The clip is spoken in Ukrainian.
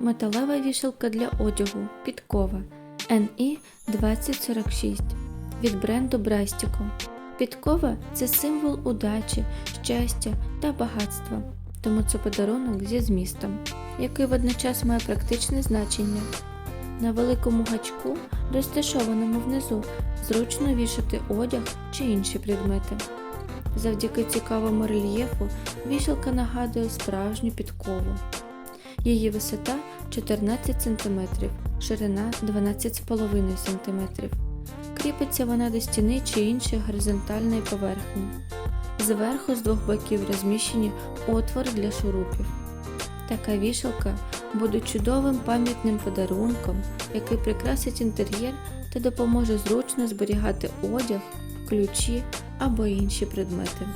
Металева вішалка для одягу Підкова NI 2046 від бренду Брастіко. Підкова це символ удачі, щастя та багатства, тому це подарунок зі змістом, який водночас має практичне значення. На великому гачку, розташованому внизу, зручно вішати одяг чи інші предмети. Завдяки цікавому рельєфу вішалка нагадує справжню підкову. Її висота 14 см, ширина 12,5 см. Кріпиться вона до стіни чи іншої горизонтальної поверхні. Зверху з двох боків розміщені отвори для шурупів. Така вішалка буде чудовим пам'ятним подарунком, який прикрасить інтер'єр та допоможе зручно зберігати одяг, ключі або інші предмети.